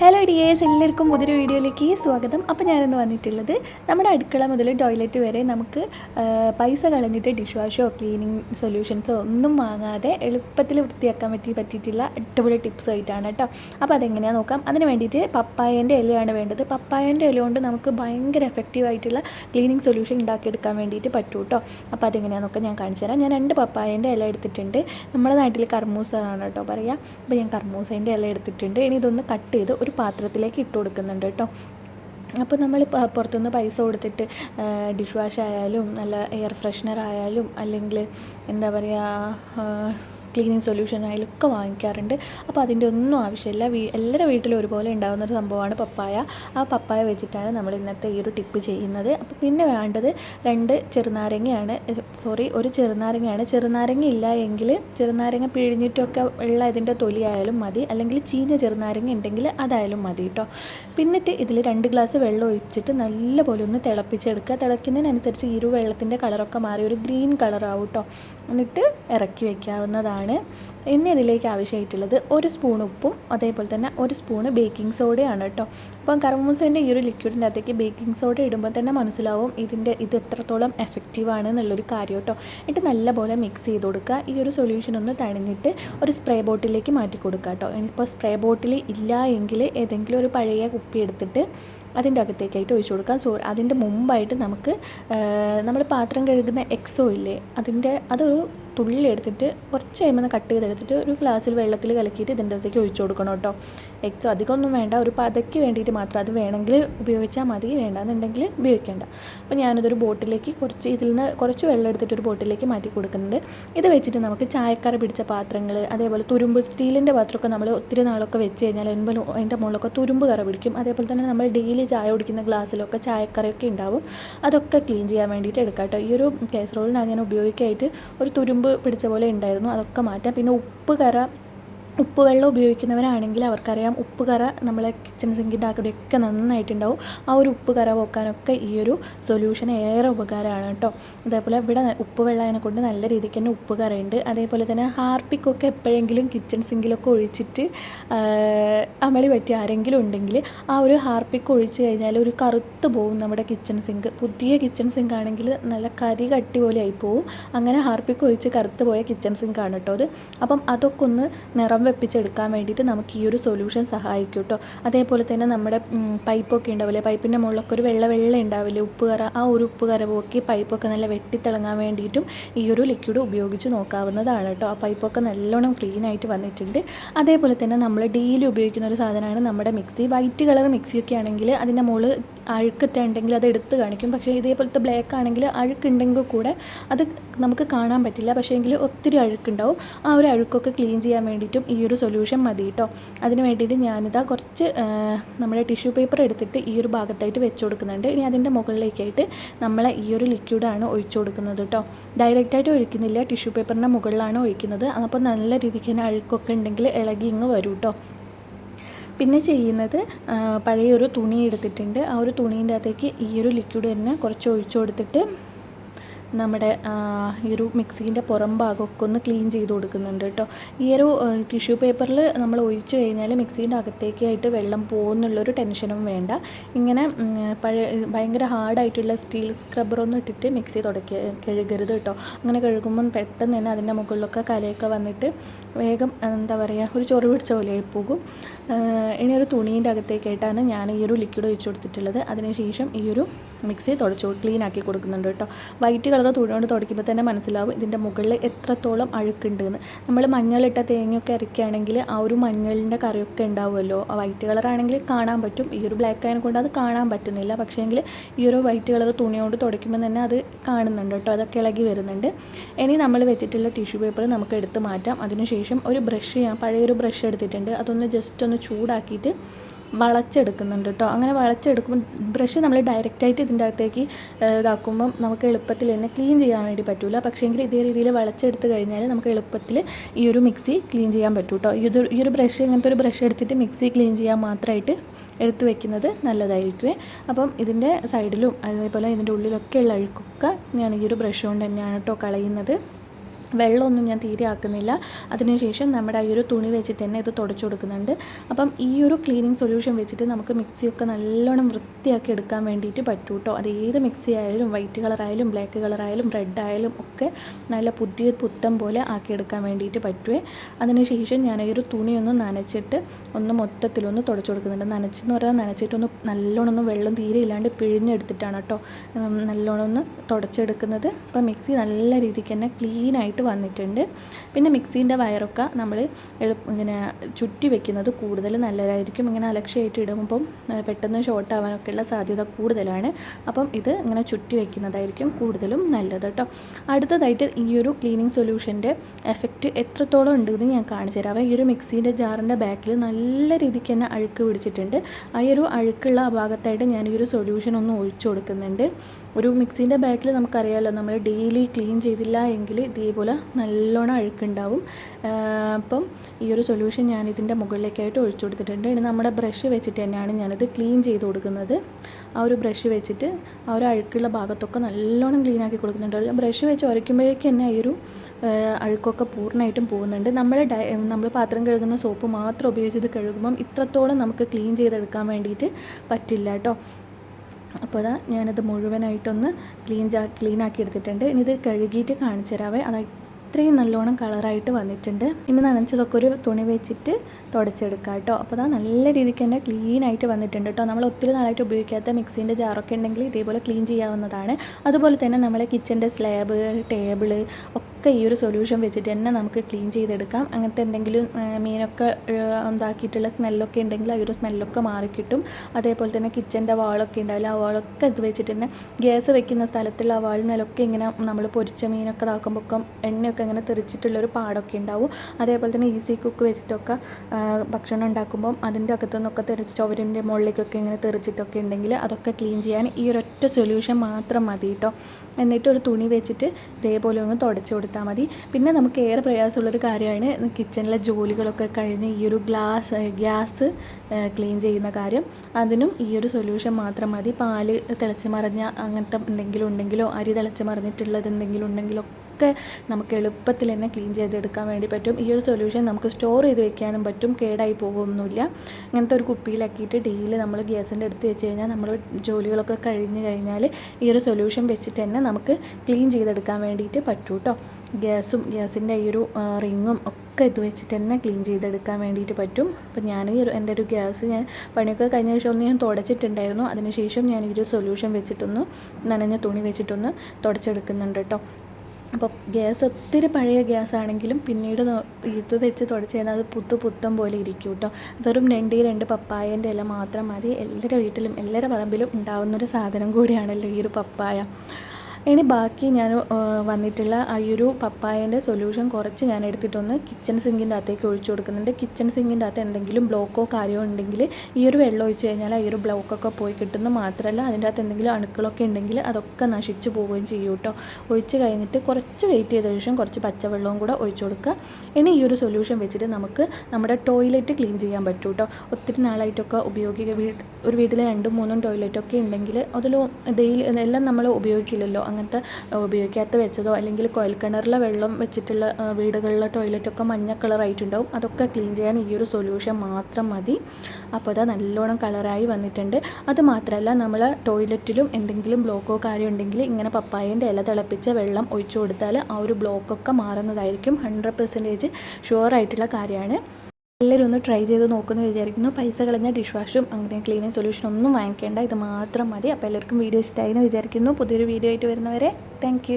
Hello dears എല്ലാവർക്കും പുതിയൊരു വീഡിയോയിലേക്ക് സ്വാഗതം. അപ്പോൾ ഞാനിന്ന് വന്നിട്ടുള്ളത് നമ്മുടെ അടുക്കള മുതൽ ടോയ്ലറ്റ് വരെ നമുക്ക് പൈസ കളഞ്ഞിട്ട് ഡിഷ് വാഷോ ക്ലീനിങ് സൊല്യൂഷൻസോ ഒന്നും വാങ്ങാതെ എളുപ്പത്തിൽ വൃത്തിയാക്കാൻ പറ്റി പറ്റിയിട്ടുള്ള അടിപൊളി ടിപ്സ് ആയിട്ടാണ് കേട്ടോ അപ്പോൾ അതെങ്ങനെയാണെന്ന് നോക്കാം. അതിന് വേണ്ടിയിട്ട് പപ്പായന്റെ ഇലയാണ് വേണ്ടത്. പപ്പായന്റെ ഇല കൊണ്ട് നമുക്ക് ഭയങ്കര എഫക്റ്റീവ് ആയിട്ടുള്ള ക്ലീനിങ് സൊല്യൂഷൻ ഉണ്ടാക്കിയെടുക്കാൻ വേണ്ടിയിട്ട് പറ്റൂ കേട്ടോ അപ്പോൾ അതെങ്ങനെയാണെന്ന് നോക്കാം. ഞാൻ കാണിച്ചു തരാം. ഞാൻ രണ്ട് പപ്പായന്റെ ഇല എടുത്തിട്ടുണ്ട്. നമ്മുടെ നാട്ടിൽ കർമൂസ ആണ് കേട്ടോ പറയുക അപ്പോൾ ഞാൻ കർമൂസേന്റെ ഇല എടുത്തിട്ടുണ്ട്. ഇനി ഇതൊന്ന് കട്ട് ചെയ്ത് ഒരു പാത്രത്തിലേക്ക് ഇട്ട് കൊടുക്കുന്നുണ്ട് കേട്ടോ. അപ്പോൾ നമ്മൾ പുറത്തുനിന്ന് പൈസ കൊടുത്തിട്ട് ഡിഷ് വാഷ് ആയാലും നല്ല എയർ ഫ്രഷ്നർ ആയാലും അല്ലെങ്കിൽ എന്താ പറയുക ക്ലീനിങ് സൊല്യൂഷൻ ആയാലും ഒക്കെ വാങ്ങിക്കാറുണ്ട്. അപ്പോൾ അതിന്റെ ഒന്നും ആവശ്യമില്ല. വീ എല്ലാവരുടെ വീട്ടിലും ഒരുപോലെ ഉണ്ടാകുന്ന ഒരു സംഭവമാണ് പപ്പായ. ആ പപ്പായ വെച്ചിട്ടാണ് നമ്മൾ ഇന്നത്തെ ഈ ഒരു ടിപ്പ് ചെയ്യുന്നത്. അപ്പോൾ പിന്നെ വേണ്ടത് രണ്ട് ചെറുനാരങ്ങയാണ്. സോറി ഒരു ചെറുനാരങ്ങയാണ്. ചെറുനാരങ്ങ ഇല്ല എങ്കിൽ ചെറുനാരങ്ങ പിഴിഞ്ഞിട്ടൊക്കെ ഉള്ള ഇതിന്റെ തൊലിയായാലും മതി. അല്ലെങ്കിൽ ചീഞ്ഞ ചെറുനാരങ്ങ ഉണ്ടെങ്കിൽ അതായാലും മതി കേട്ടോ. പിന്നിട്ട് ഇതിൽ രണ്ട് ഗ്ലാസ് വെള്ളം ഒഴിച്ചിട്ട് നല്ലപോലെ ഒന്ന് തിളപ്പിച്ചെടുക്കുക. തിളയ്ക്കുന്നതിനനുസരിച്ച് ഈ ഒരു വെള്ളത്തിന്റെ കളറൊക്കെ മാറി. ഒരു ഗ്രീൻ കളറാവും കേട്ടോ. എന്നിട്ട് ഇറക്കി വയ്ക്കാവുന്നതാണ് ഇനി ഇതിലേക്ക് ആവശ്യമായിട്ടുള്ളത് ഒരു സ്പൂൺ ഉപ്പും അതേപോലെ തന്നെ ഒരു സ്പൂണ് ബേക്കിംഗ് സോഡയാണ് കേട്ടോ. അപ്പം കർമൂസേന്റെ ഈ ഒരു ലിക്വിഡിന്റെ അകത്തേക്ക് ബേക്കിംഗ് സോഡ ഇടുമ്പോൾ തന്നെ മനസ്സിലാവും ഇതിന്റെ ഇത് എത്രത്തോളം എഫക്റ്റീവ് ആണ് എന്നുള്ളൊരു കാര്യം കേട്ടോ. എന്നിട്ട് നല്ലപോലെ മിക്സ് ചെയ്ത് കൊടുക്കുക. ഈ ഒരു സൊല്യൂഷൻ ഒന്ന് തണിഞ്ഞിട്ട് ഒരു സ്പ്രേ ബോട്ടിലേക്ക് മാറ്റി കൊടുക്കുക കേട്ടോ. ഇനിയിപ്പോൾ സ്പ്രേ ബോട്ടിൽ ഇല്ല എങ്കിൽ ഏതെങ്കിലും ഒരു പഴയ കുപ്പി എടുത്തിട്ട് അതിന്റെ അകത്തേക്കായിട്ട് ഒഴിച്ചു കൊടുക്കാം സോ അതിന്റെ മുമ്പായിട്ട് നമുക്ക് നമ്മൾ പാത്രം കഴുകുന്ന എക്സോ ഇല്ലേ അതിന്റെ അതൊരു തുള്ളി എടുത്തിട്ട് കുറച്ച് കഴിയുമ്പോൾ കട്ട് ചെയ്തെടുത്തിട്ട് ഒരു ഗ്ലാസ്സിൽ വെള്ളത്തിൽ കലക്കിയിട്ട് ഇതിന്റെ അകത്തേക്ക് ഒഴിച്ചു കൊടുക്കണം കേട്ടോ. എക്സോ അധികമൊന്നും വേണ്ട. ഒരു പതയ്ക്ക് വേണ്ടിയിട്ട് മാത്രം. അത് വേണമെങ്കിൽ ഉപയോഗിച്ചാൽ മതി. വേണ്ടാന്നുണ്ടെങ്കിൽ ഉപയോഗിക്കേണ്ട. അപ്പോൾ ഞാനിതൊരു ബോട്ടിലേക്ക് കുറച്ച് ഇതിൽ നിന്ന് കുറച്ച് വെള്ളം എടുത്തിട്ട് ഒരു ബോട്ടിലേക്ക് മാറ്റി കൊടുക്കുന്നുണ്ട്. ഇത് വെച്ചിട്ട് നമുക്ക് ചായക്കറ പിടിച്ച പാത്രങ്ങൾ അതേപോലെ തുരുമ്പ് സ്റ്റീലിന്റെ പാത്രമൊക്കെ നമ്മൾ ഒത്തിരി നാളൊക്കെ വെച്ച് കഴിഞ്ഞാൽ അതിന്റെ അതിന്റെ മുകളിലൊക്കെ തുരുമ്പ് കറ പിടിക്കും. അതേപോലെ തന്നെ നമ്മൾ ഡെയിലി ചായ കുടിക്കുന്ന ഗ്ലാസ്സിലൊക്കെ ചായക്കറയൊക്കെ ഉണ്ടാവും. അതൊക്കെ ക്ലീൻ ചെയ്യാൻ വേണ്ടിയിട്ട് എടുക്കാം കേട്ടോ. ഈ ഒരു കേസറോളിനാണ് ഞാൻ ഉപയോഗിക്കായിട്ട് ഒരു തുരുമ്പ് പിടിച്ച പോലെ ഉണ്ടായിരുന്നു. അതൊക്കെ മാറ്റാം. പിന്നെ ഉപ്പ് കറ ഉപ്പ് വെള്ളം ഉപയോഗിക്കുന്നവരാണെങ്കിൽ അവർക്കറിയാം ഉപ്പ് കറ നമ്മളെ കിച്ചൺ സിങ്കിന്റെ അവിടെയൊക്കെ നന്നായിട്ടുണ്ടാവും. ആ ഒരു ഉപ്പ് കറ പോക്കാനൊക്കെ ഈ ഒരു സൊല്യൂഷൻ ഏറെ ഉപകാരമാണ് കേട്ടോ. അതേപോലെ ഇവിടെ ഉപ്പ് വെള്ളതിനെ കൊണ്ട് നല്ല രീതിക്ക് തന്നെ ഉപ്പ് കറയുണ്ട് അതേപോലെ തന്നെ ഹാർപ്പിക്കൊക്കെ എപ്പോഴെങ്കിലും കിച്ചൺ സിങ്കിലൊക്കെ ഒഴിച്ചിട്ട് അമളി പറ്റി ആരെങ്കിലും ഉണ്ടെങ്കിൽ ആ ഒരു ഹാർപ്പിക്ക് ഒഴിച്ച് കഴിഞ്ഞാൽ ഒരു കറുത്ത് പോവും നമ്മുടെ കിച്ചൺ സിങ്ക് പുതിയ കിച്ചൺ സിങ്ക് ആണെങ്കിൽ നല്ല കരി കട്ടി പോലെ ആയി പോവും. അങ്ങനെ ഹാർപ്പിക്ക് ഒഴിച്ച് കറുത്ത് പോയ കിച്ചൺ സിങ്ക് ആണ് കേട്ടോ അത്. അപ്പം അതൊക്കെ ഒന്ന് നിറം വെപ്പിച്ചെടുക്കാൻ വേണ്ടിയിട്ട് നമുക്ക് ഈ ഒരു സൊല്യൂഷൻ സഹായിക്കും കേട്ടോ അതേപോലെ തന്നെ നമ്മുടെ പൈപ്പൊക്കെ ഉണ്ടാവില്ലേ? പൈപ്പിന്റെ മുകളിലൊക്കെ ഒരു വെള്ള വെള്ള ഉണ്ടാവില്ലേ? ഉപ്പ് കറ ആ ഒരു ഉപ്പ് കറ പോക്കി പൈപ്പൊക്കെ നല്ല വെട്ടിത്തിളങ്ങാൻ വേണ്ടിയിട്ടും ഈ ഒരു ലിക്വിഡ് ഉപയോഗിച്ച് നോക്കാവുന്നതാണ് കേട്ടോ ആ പൈപ്പൊക്കെ നല്ലോണം ക്ലീൻ ആയിട്ട് വന്നിട്ടുണ്ട്. അതേപോലെ തന്നെ നമ്മൾ ഡെയിലി ഉപയോഗിക്കുന്ന ഒരു സാധനമാണ് നമ്മുടെ മിക്സി. വൈറ്റ് കളർ മിക്സിയൊക്കെ ആണെങ്കിൽ അതിന്റെ മുകളിൽ അഴുക്കൊക്കെ ഉണ്ടെങ്കിൽ അത് എടുത്ത് കാണിക്കും. പക്ഷേ ഇതേപോലത്തെ ബ്ലാക്ക് ആണെങ്കിൽ അഴുക്കുണ്ടെങ്കിൽ കൂടെ അത് നമുക്ക് കാണാൻ പറ്റില്ല. പക്ഷേ എങ്കിൽ ഒത്തിരി അഴുക്കുണ്ടാവും. ആ ഒരു അഴുക്കൊക്കെ ക്ലീൻ ചെയ്യാൻ വേണ്ടിയിട്ടും ഈ ഒരു സൊല്യൂഷൻ മതി കേട്ടോ അതിന് വേണ്ടിയിട്ട് ഞാനിതാ കുറച്ച് നമ്മുടെ ടിഷ്യൂ പേപ്പർ എടുത്തിട്ട് ഈ ഒരു ഭാഗത്തായിട്ട് വെച്ച് കൊടുക്കുന്നുണ്ട്. ഇനി അതിന്റെ മുകളിലേക്കായിട്ട് നമ്മൾ ഈ ഒരു ലിക്വിഡാണ് ഒഴിച്ചു കൊടുക്കുന്നത് കേട്ടോ ഡയറക്റ്റായിട്ട് ഒഴിക്കുന്നില്ല ടിഷ്യൂ പേപ്പറിന്റെ മുകളിലാണ് ഒഴിക്കുന്നത്. അപ്പോൾ നല്ല രീതിക്ക് തന്നെ അഴുക്കൊക്കെ ഉണ്ടെങ്കിൽ ഇളകി ഇങ്ങ് വരും കേട്ടോ പിന്നെ ചെയ്യുന്നത് പഴയൊരു തുണി എടുത്തിട്ടുണ്ട്. ആ ഒരു തുണീന്റെ അകത്തേക്ക് ഈ ഒരു ലിക്വിഡ് തന്നെ കുറച്ച് ഒഴിച്ചു കൊടുത്തിട്ട് നമ്മുടെ ഈ ഒരു മിക്സീന്റെ പുറം ഭാഗമൊക്കെ ഒന്ന് ക്ലീൻ ചെയ്ത് കൊടുക്കുന്നുണ്ട് കേട്ടോ. ഈ ഒരു ടിഷ്യൂ പേപ്പറിൽ നമ്മൾ ഒഴിച്ചു കഴിഞ്ഞാൽ മിക്സീന്റെ അകത്തേക്കായിട്ട് വെള്ളം പോകുന്നുള്ളൊരു ടെൻഷനും വേണ്ട. ഇങ്ങനെ പഴയ ഭയങ്കര ഹാർഡായിട്ടുള്ള സ്റ്റീൽ സ്ക്രബ്ബറൊന്നും ഇട്ടിട്ട് മിക്സി തുടക്കി കഴുകരുത് കേട്ടോ. അങ്ങനെ കഴുകുമ്പം പെട്ടെന്ന് തന്നെ അതിന്റെ മുകളിലൊക്കെ കലയൊക്കെ വന്നിട്ട് വേഗം എന്താ പറയുക ഒരു ചൊറി പിടിച്ച പോലെ പോകും. ഇനി ഒരു തുണീന്റെ അകത്തേക്കായിട്ടാണ് ഞാൻ ഈ ഒരു ലിക്വിഡ് ഒഴിച്ചു കൊടുത്തിട്ടുള്ളത്. അതിനുശേഷം ഈ ഒരു മിക്സി തുടച്ചു ക്ലീൻ ആക്കി കൊടുക്കുന്നുണ്ട് കേട്ടോ. വൈറ്റ് കളർ തുണി കൊണ്ട് തന്നെ മനസ്സിലാവും ഇതിന്റെ മുകളിൽ എത്രത്തോളം അഴുക്കുണ്ട് എന്ന് നമ്മൾ മഞ്ഞളിട്ട തേങ്ങയൊക്കെ അരയ്ക്കുകയാണെങ്കിൽ ആ ഒരു മഞ്ഞളിന്റെ കറിയൊക്കെ ഉണ്ടാവുമല്ലോ. ആ വൈറ്റ് കളറാണെങ്കിൽ കാണാൻ പറ്റും. ഈ ഒരു ബ്ലാക്ക് ആയതിനെ കൊണ്ട് അത് കാണാൻ പറ്റുന്നില്ല. പക്ഷേങ്കിൽ ഈ ഒരു വൈറ്റ് കളർ തുണി കൊണ്ട് തുടയ്ക്കുമ്പോൾ തന്നെ അത് കാണുന്നുണ്ട് കേട്ടോ. അതൊക്കെ ഇളകി വരുന്നുണ്ട്. ഇനി നമ്മൾ വെച്ചിട്ടുള്ള ടിഷ്യൂ പേപ്പർ നമുക്ക് എടുത്ത് മാറ്റാം. അതിനുശേഷം ഒരു ബ്രഷ് ഞാൻ പഴയൊരു ബ്രഷ് എടുത്തിട്ടുണ്ട്. അതൊന്ന് ജസ്റ്റ് ഒന്ന് ചൂടാക്കിയിട്ട് വളച്ചെടുക്കുന്നുണ്ട് കേട്ടോ അങ്ങനെ വളച്ചെടുക്കുമ്പോൾ ബ്രഷ് നമ്മൾ ഡയറക്റ്റായിട്ട് ഇതിന്റെ അകത്തേക്ക് ഇതാക്കുമ്പം നമുക്ക് എളുപ്പത്തിൽ തന്നെ ക്ലീൻ ചെയ്യാൻ വേണ്ടി പറ്റില്ല പക്ഷേങ്കിൽ ഇതേ രീതിയിൽ വളച്ചെടുത്ത് കഴിഞ്ഞാൽ നമുക്ക് എളുപ്പത്തിൽ ഈ ഒരു മിക്സി ക്ലീൻ ചെയ്യാൻ പറ്റും കേട്ടോ ഈ ഒരു ബ്രഷ് ഇങ്ങനത്തെ ഒരു ബ്രഷ് എടുത്തിട്ട് മിക്സി ക്ലീൻ ചെയ്യാൻ മാത്രമായിട്ട് എടുത്ത് വെക്കുന്നത് നല്ലതായിരിക്കും അപ്പം ഇതിന്റെ സൈഡിലും അതേപോലെ ഇതിന്റെ ഉള്ളിലൊക്കെ ഉള്ള അഴുക്കൊക്കെ ഞാൻ ഈ ഒരു ബ്രഷ് കൊണ്ട് തന്നെയാണ് കേട്ടോ കളയുന്നത്. വെള്ളമൊന്നും ഞാൻ തീരെ ആക്കുന്നില്ല. അതിനുശേഷം നമ്മുടെ ഈ ഒരു തുണി വെച്ചിട്ട് തന്നെ ഇത് തുടച്ചു കൊടുക്കുന്നുണ്ട്. അപ്പം ഈ ഒരു ക്ലീനിങ് സൊല്യൂഷൻ വെച്ചിട്ട് നമുക്ക് മിക്സിയൊക്കെ നല്ലോണം വൃത്തിയാക്കി എടുക്കാൻ വേണ്ടിയിട്ട് പറ്റൂ കേട്ടോ അത് ഏത് മിക്സി ആയാലും വൈറ്റ് കളറായാലും ബ്ലാക്ക് കളറായാലും റെഡ് ആയാലും ഒക്കെ നല്ല പുതിയ പുത്തം പോലെ ആക്കിയെടുക്കാൻ വേണ്ടിയിട്ട് പറ്റുമേ അതിനുശേഷം ഞാൻ ഈ ഒരു തുണിയൊന്ന് നനച്ചിട്ട് ഒന്ന് മൊത്തത്തിലൊന്ന് തുടച്ചു കൊടുക്കുന്നുണ്ട്. നനച്ചെന്ന് പറഞ്ഞാൽ നനച്ചിട്ടൊന്ന് നല്ലോണം ഒന്ന് വെള്ളം തീരെ ഇല്ലാണ്ട് പിഴിഞ്ഞെടുത്തിട്ടാണ് കേട്ടോ നല്ലോണം ഒന്ന് തുടച്ചെടുക്കുന്നത്. അപ്പം മിക്സി നല്ല രീതിക്ക് തന്നെ ക്ലീൻ ആയിട്ട് വന്നിട്ടുണ്ട്. പിന്നെ മിക്സീന്റെ വയറൊക്കെ നമ്മൾ ഇങ്ങനെ ചുറ്റി വെക്കുന്നത് കൂടുതൽ നല്ലതായിരിക്കും. ഇങ്ങനെ അലക്ഷ്യമായിട്ട് ഇടുമ്പം പെട്ടെന്ന് ഷോർട്ട് ആവാനൊക്കെയുള്ള സാധ്യത കൂടുതലാണ്. അപ്പം ഇത് ഇങ്ങനെ ചുറ്റി വെക്കുന്നതായിരിക്കും കൂടുതലും നല്ലത് കേട്ടോ. അടുത്തതായിട്ട് ഈ ഒരു ക്ലീനിങ് സൊല്യൂഷന്റെ എഫക്റ്റ് എത്രത്തോളം ഉണ്ടെന്ന് ഞാൻ കാണിച്ചു തരാം. ഈ ഒരു മിക്സീന്റെ ജാറിന്റെ ബാക്കിൽ നല്ല രീതിക്ക് തന്നെ അഴുക്ക് പിടിച്ചിട്ടുണ്ട്. ആ ഒരു അഴുക്കുള്ള ഭാഗത്തായിട്ട് ഞാൻ ഈ ഒരു സൊല്യൂഷൻ ഒന്ന് ഒഴിച്ചു കൊടുക്കുന്നുണ്ട്. ഒരു മിക്സീന്റെ ബാക്കിൽ നമുക്കറിയാമല്ലോ നമ്മൾ ഡെയിലി ക്ലീൻ ചെയ്തില്ല എങ്കിൽ ഇതേപോലെ നല്ലോണം അഴുക്കുണ്ടാവും. അപ്പം ഈ ഒരു സൊല്യൂഷൻ ഞാൻ ഇതിന്റെ മുകളിലേക്കായിട്ട് ഒഴിച്ചു കൊടുത്തിട്ടുണ്ട്. ഇനി നമ്മുടെ ബ്രഷ് വെച്ചിട്ട് തന്നെയാണ് ഞാനിത് ക്ലീൻ ചെയ്ത് കൊടുക്കുന്നത്. ആ ഒരു ബ്രഷ് വെച്ചിട്ട് ആ ഒരു അഴുക്കുള്ള ഭാഗത്തൊക്കെ നല്ലോണം ക്ലീൻ ആക്കി കൊടുക്കുന്നുണ്ട്. ബ്രഷ് വെച്ച് ഉരയ്ക്കുമ്പോഴേക്കും തന്നെ ഈ ഒരു അഴുക്കൊക്കെ പൂർണമായിട്ടും പോകുന്നുണ്ട്. നമ്മൾ നമ്മൾ പാത്രം കഴുകുന്ന സോപ്പ് മാത്രം ഉപയോഗിച്ച് ഇത് കഴുകുമ്പം ഇത്രത്തോളം നമുക്ക് ക്ലീൻ ചെയ്തെടുക്കാൻ വേണ്ടിയിട്ട് പറ്റില്ല കേട്ടോ അപ്പോൾ അതാ ഞാനത് മുഴുവനായിട്ടൊന്ന് ക്ലീൻ ക്ലീൻ ആക്കി എടുത്തിട്ടുണ്ട്. ഇനി ഇത് കഴുകിയിട്ട് കാണിച്ചു തരാവേ. അത് ഇത്രയും നല്ലോണം കളറായിട്ട് വന്നിട്ടുണ്ട്. ഇനി നനച്ചതൊക്കെ ഒരു തുണി വെച്ചിട്ട് തുടച്ചെടുക്കാം കേട്ടോ അപ്പോൾ അതാ നല്ല രീതിക്ക് തന്നെ ക്ലീൻ ആയിട്ട് വന്നിട്ടുണ്ട് കേട്ടോ നമ്മൾ ഒത്തിരി നാളായിട്ട് ഉപയോഗിക്കാത്ത മിക്സീന്റെ ജാറൊക്കെ ഉണ്ടെങ്കിൽ ഇതേപോലെ ക്ലീൻ ചെയ്യാവുന്നതാണ്. അതുപോലെ തന്നെ നമ്മളെ കിച്ചന്റെ സ്ലാബ് ടേബിൾ ഒക്കെ ഈ ഒരു സൊല്യൂഷൻ വെച്ചിട്ട് തന്നെ നമുക്ക് ക്ലീൻ ചെയ്തെടുക്കാം. അങ്ങനത്തെ എന്തെങ്കിലും മീനൊക്കെ ഉണ്ടാക്കിയിട്ടുള്ള സ്മെല്ലൊക്കെ ഉണ്ടെങ്കിൽ ആ ഒരു സ്മെല്ലൊക്കെ മാറിക്കിട്ടും. അതേപോലെ തന്നെ കിച്ചന്റെ വാളൊക്കെ ഉണ്ടാവില്ല ആ വാളൊക്കെ ഇത് വെച്ചിട്ട് തന്നെ ഗ്യാസ് വെക്കുന്ന സ്ഥലത്തുള്ള ആ വാളിനൊക്കെ ഇങ്ങനെ നമ്മൾ പൊരിച്ച മീനൊക്കെ ഇതാക്കുമ്പോൾ എണ്ണയൊക്കെ ഇങ്ങനെ തെറിച്ചിട്ടുള്ളൊരു പാടൊക്കെ ഉണ്ടാവും. അതേപോലെ തന്നെ ഈസി കുക്ക് വെച്ചിട്ടൊക്കെ ഭക്ഷണം ഉണ്ടാക്കുമ്പം അതിന്റെ അകത്തുനിന്നൊക്കെ തെറിച്ച് ചുവരിന്റെ മുകളിലേക്കൊക്കെ ഇങ്ങനെ തെറിച്ചിട്ടൊക്കെ ഉണ്ടെങ്കിൽ അതൊക്കെ ക്ലീൻ ചെയ്യാൻ ഈ ഒരൊറ്റ സൊല്യൂഷൻ മാത്രം മതി കേട്ടോ എന്നിട്ട് ഒരു തുണി വെച്ചിട്ട് ഇതേപോലെ ഒന്ന് തുടച്ച് കൊടുത്താൽ മതി. പിന്നെ നമുക്ക് ഏറെ പ്രയാസമുള്ളൊരു കാര്യമാണ് കിച്ചണിലെ ജോലികളൊക്കെ കഴിഞ്ഞ് ഈ ഒരു ഗ്ലാസ് ഗ്യാസ് ക്ലീൻ ചെയ്യുന്ന കാര്യം. അതിനും ഈ ഒരു സൊല്യൂഷൻ മാത്രം മതി. പാൽ തിളച്ച് മറിഞ്ഞ അങ്ങനത്തെ എന്തെങ്കിലും ഉണ്ടെങ്കിലോ അരി തിളച്ച് മറിഞ്ഞിട്ടുള്ളത് എന്തെങ്കിലും ഉണ്ടെങ്കിലോ ഒക്കെ നമുക്ക് എളുപ്പത്തിൽ തന്നെ ക്ലീൻ ചെയ്തെടുക്കാൻ വേണ്ടി പറ്റും. ഈ ഒരു സൊല്യൂഷൻ നമുക്ക് സ്റ്റോർ ചെയ്ത് വെക്കാനും പറ്റും. കേടായി പോകുമൊന്നുമില്ല ഇങ്ങനത്തെ ഒരു കുപ്പിയിലാക്കിയിട്ട് ഡെയിലി നമ്മൾ ഗ്യാസിന്റെ അടുത്ത് വെച്ച് കഴിഞ്ഞാൽ നമ്മൾ ജോലികളൊക്കെ കഴിഞ്ഞ് കഴിഞ്ഞാൽ ഈ ഒരു സൊല്യൂഷൻ വെച്ചിട്ട് തന്നെ നമുക്ക് ക്ലീൻ ചെയ്തെടുക്കാൻ വേണ്ടിയിട്ട് പറ്റൂ കേട്ടോ ഗ്യാസും ഗ്യാസിന്റെ ഈ ഒരു റിങ്ങും ഒക്കെ ഇത് വെച്ചിട്ട് തന്നെ ക്ലീൻ ചെയ്തെടുക്കാൻ വേണ്ടിയിട്ട് പറ്റും. അപ്പം ഞാൻ ഈ ഒരു എന്റെ ഒരു ഗ്യാസ് ഞാൻ പണിയൊക്കെ കഴിഞ്ഞ ശേഷം ഒന്ന് ഞാൻ തുടച്ചിട്ടുണ്ടായിരുന്നു. അതിനുശേഷം ഞാൻ ഈ ഒരു സൊല്യൂഷൻ വെച്ചിട്ടൊന്ന് നനഞ്ഞ തുണി വെച്ചിട്ടൊന്ന് തുടച്ചെടുക്കുന്നുണ്ട് കേട്ടോ അപ്പോൾ ഗ്യാസ് ഒത്തിരി പഴയ ഗ്യാസ് ആണെങ്കിലും പിന്നീട് ഇത് വെച്ച് തുടച്ച് കഴിഞ്ഞാൽ അത് പുത്തു പുത്തം പോലെ ഇരിക്കും കേട്ടോ വെറും രണ്ട് രണ്ട് പപ്പായന്റെ ഇല മാത്രം മതി. എല്ലാവരുടെ വീട്ടിലും എല്ലാവരുടെ പറമ്പിലും ഉണ്ടാകുന്നൊരു സാധനം കൂടിയാണല്ലോ ഈ ഒരു പപ്പായ. ഇനി ബാക്കി ഞാൻ വന്നിട്ടുള്ള ആ ഒരു പപ്പായന്റെ സൊല്യൂഷൻ കുറച്ച് ഞാൻ എടുത്തിട്ടൊന്ന് കിച്ചൺ സിങ്കിന്റെ അകത്തേക്ക് ഒഴിച്ചു കൊടുക്കുന്നുണ്ട്. കിച്ചൺ സിങ്കിന്റെ അകത്ത് എന്തെങ്കിലും ബ്ലോക്കോ കാര്യമോ ഉണ്ടെങ്കിൽ ഈ ഒരു വെള്ളം ഒഴിച്ച് കഴിഞ്ഞാൽ ആ ഒരു ബ്ലോക്കൊക്കെ പോയി കിട്ടുന്നു. മാത്രമല്ല അതിന്റെ അകത്ത് എന്തെങ്കിലും അണുക്കളൊക്കെ ഉണ്ടെങ്കിൽ അതൊക്കെ നശിച്ചു പോവുകയും ചെയ്യും കേട്ടോ. ഒഴിച്ച് കഴിഞ്ഞിട്ട് കുറച്ച് വെയിറ്റ് ചെയ്ത ശേഷം കുറച്ച് പച്ചവെള്ളവും കൂടെ ഒഴിച്ചു കൊടുക്കുക. ഇനി ഈ ഒരു സൊല്യൂഷൻ വെച്ചിട്ട് നമുക്ക് നമ്മുടെ ടോയ്ലറ്റ് ക്ലീൻ ചെയ്യാൻ പറ്റും കേട്ടോ. ഒത്തിരി നാളായിട്ടൊക്കെ ഉപയോഗിക്കുക. ഒരു വീട്ടിൽ രണ്ടും മൂന്നും ടോയ്ലറ്റൊക്കെ ഉണ്ടെങ്കിൽ അതിൽ ഡെയിലി എല്ലാം നമ്മൾ ഉപയോഗിക്കില്ലല്ലോ. അങ്ങനത്തെ ഉപയോഗിക്കാത്ത വെച്ചതോ അല്ലെങ്കിൽ കുഴൽക്കിണറിലെ വെള്ളം വെച്ചിട്ടുള്ള വീടുകളിലെ ടോയ്ലറ്റൊക്കെ മഞ്ഞ കളറായിട്ടുണ്ടാവും. അതൊക്കെ ക്ലീൻ ചെയ്യാൻ ഈ ഒരു സൊല്യൂഷൻ മാത്രം മതി. അപ്പോൾ അത് നല്ലോണം കളറായി വന്നിട്ടുണ്ട്. അത് മാത്രമല്ല നമ്മൾ ടോയ്ലറ്റിലും എന്തെങ്കിലും ബ്ലോക്കോ കാര്യം ഉണ്ടെങ്കിൽ ഇങ്ങനെ പപ്പായന്റെ ഇല തിളപ്പിച്ച വെള്ളം ഒഴിച്ചു കൊടുത്താൽ ആ ഒരു ബ്ലോക്കൊക്കെ മാറുന്നതായിരിക്കും. ഹൺഡ്രഡ് പെർസെന്റേജ് ഷുവർ ആയിട്ടുള്ള കാര്യമാണ്. എല്ലാവരും ഒന്ന് ട്രൈ ചെയ്ത് നോക്കുമെന്ന് വിചാരിക്കുന്നു. പൈസ കളഞ്ഞ ഡിഷ് വാഷും അങ്ങനെ ക്ലീനിങ് സൊല്യൂഷൻ ഒന്നും വാങ്ങിക്കേണ്ട. ഇത് മാത്രം മതി. അപ്പോൾ എല്ലാവർക്കും വീഡിയോ ഇഷ്ടമായി എന്ന് വിചാരിക്കുന്നു. പുതിയൊരു വീഡിയോ ആയിട്ട് വരുന്നവരെ താങ്ക്